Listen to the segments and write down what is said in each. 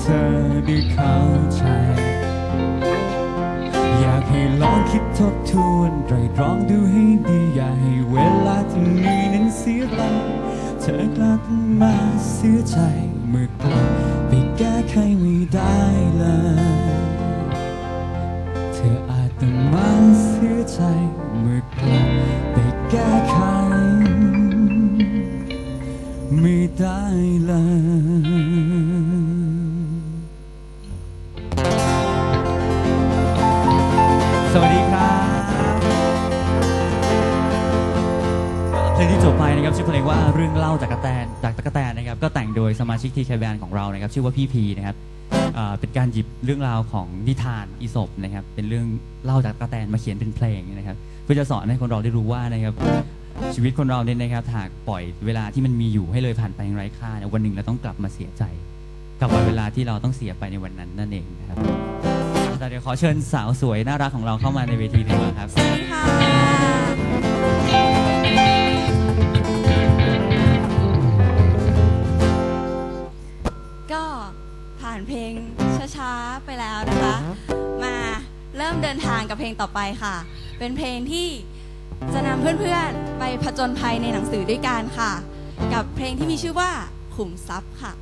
เธอได้เข้าใจ อยากให้ลองคิดทบทวนไตรตรองดูให้ดี อย่าให้เวลาที่มีนั้นเสียไปเธอกลับมาเสียใจเมื่อกลับไปแก้ไขไม่ได้เลย เธออาจต้องมาเสียใจเมื่อกลับไปแก้ไข ไม่ได้เลย สวัสดีครับเพลงที่จบไปนะครับชื่อเพลงว่าเรื่องเล่าจากกระแตนจากตะกะแตนนะครับก็แต่งโดยสมาชิกทีแคแบนของเรานะครับชื่อว่าพี่พีนะครับอ่าเป็นการหยิบเรื่องราวของนิทานอีสปนะครับเป็นเรื่องเล่าจากตะกะแตนมาเขียนเป็นเพลงนะครับเพื่อจะสอนให้คนเราได้รู้ว่านะครับชีวิตคนเราเนี่ยนะครับหากปล่อยเวลาที่มันมีอยู่ให้เลยผ่านไปอย่างไร้ค่าเนี่ยวันหนึ่งเราต้องกลับมาเสียใจ กับวันเวลาที่เราต้องเสียไปในวันนั้นนั่นเองนะครับ แต่เดี๋ยวขอเชิญสาวสวยน่ารักของเราเข้ามาในเวทีดีกว่าครับ สวัสดีค่ะ ก็ผ่านเพลงช้าๆไปแล้วนะคะ มาเริ่มเดินทางกับเพลงต่อไปค่ะ เป็นเพลงที่จะนำเพื่อนๆ ไปผจญภัยในหนังสือด้วยกันค่ะ กับเพลงที่มีชื่อว่าขุมทรัพย์ค่ะ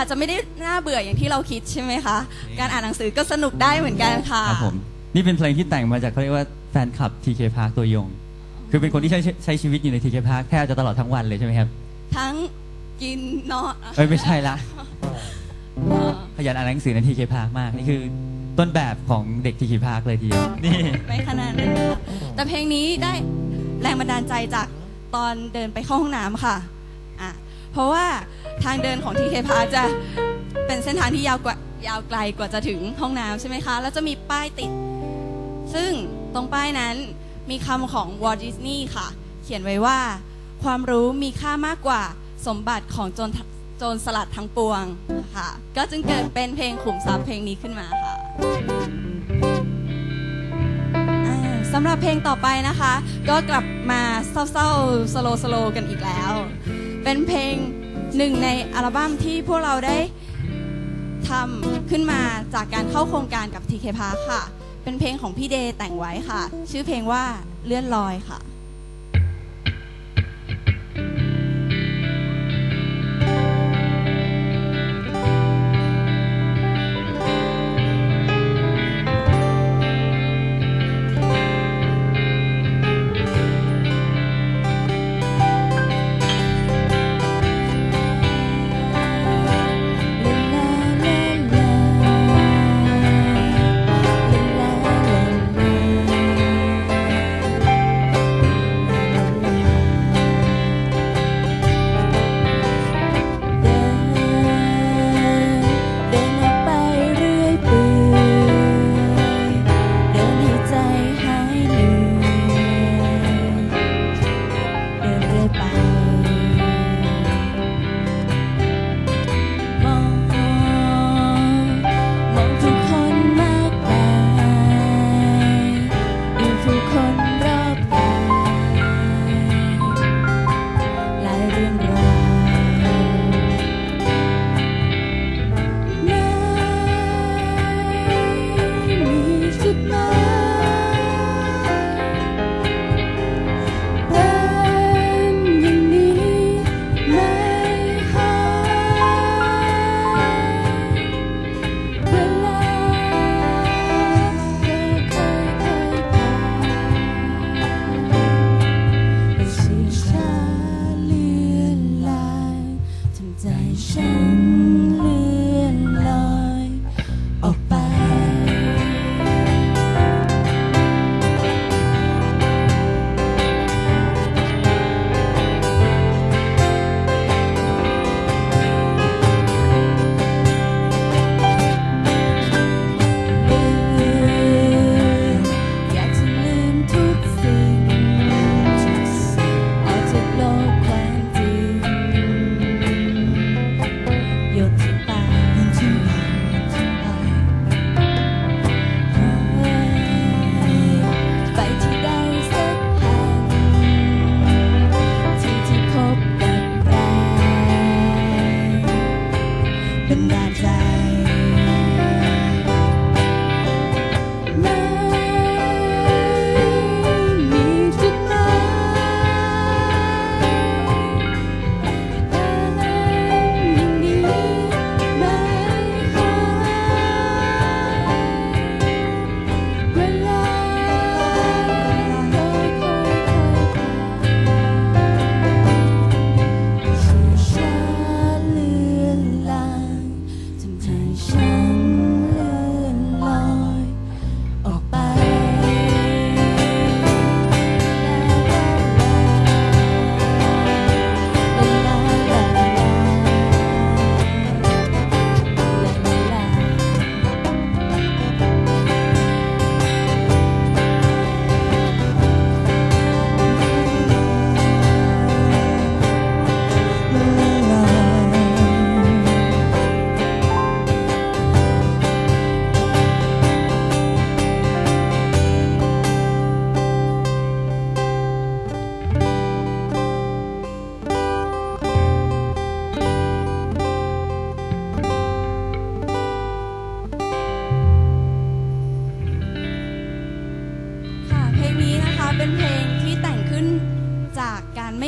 อ่านหนังสืออาจจะไม่ได้น่าเบื่ออย่างที่เราคิดใช่ไหมคะ การอ่านหนังสือก็สนุกได้เหมือนกันค่ะครับผมนี่เป็นเพลงที่แต่งมาจากเขาเรียกว่าแฟนคลับ TK Park ตัวยง คือเป็นคนที่ใช้ใช้ชีวิตอยู่ในทีเคพาร์คแทบจะตลอดทั้งวันเลยใช่ไหมครับ ทั้งกินนอนเอ้ยไม่ใช่ละเอ่อขยันอ่านหนังสือในทีเคพาร์คมาก นี่คือต้นแบบของเด็กทีเคพาร์คเลยทีเดียวนี่ไม่ขนาดนั้นค่ะแต่เพลงนี้ได้แรงบันดาลใจจากตอนเดินไปเข้าห้องน้ำค่ะอะ เพราะว่า ทางเดินของทีเคพาจะเป็นเส้นทางที่ยาวกว่ายาวไกลกว่าจะถึงห้องน้ำใช่ไหมคะ แล้วจะมีป้ายติด ซึ่งตรงป้ายนั้นมีคำของวอ l ดิสนีย์ค่ะ เขียนไว้ว่า ความรู้มีค่ามากกว่าสมบัติของโจรโจรสลัดทั้งปวงค่ะ ก็จึงเกิดเป็นเพลงขุมทรัพย์เพลงนี้ขึ้นมาค่ะสำหรับเพลงต่อไปนะคะ ก็กลับมาเศร้าๆสโลสโลกันอีกแล้ว เป็นเพลง หนึ่งในอัลบั้มที่พวกเราได้ทำขึ้นมาจากการเข้าโครงการกับ TK Park ค่ะ เป็นเพลงของพี่เดย์แต่งไว้ค่ะ ชื่อเพลงว่าเลื่อนลอยค่ะ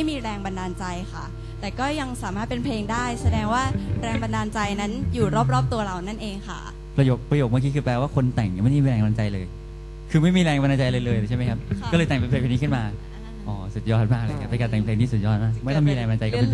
ไม่มีแรงบันดาลใจค่ะ แต่ก็ยังสามารถเป็นเพลงได้ แสดงว่าแรงบันดาลใจนั้นอยู่รอบๆตัวเรานั่นเองค่ะ ประโยคประโยคเมื่อกี้คือแปลว่าคนแต่งยังไม่มีแรงบันดาลใจเลย คือไม่มีแรงบันดาลใจเลยเลยใช่ไหมครับค่ะก็เลยแต่งเป็นเพลงนี้ขึ้นมา อ๋อ สุดยอดมากเลยครับเป็นการแต่งเพลงที่สุดยอดมากไม่ต้องมีแรงบันดาลใจก็เป็นเพลง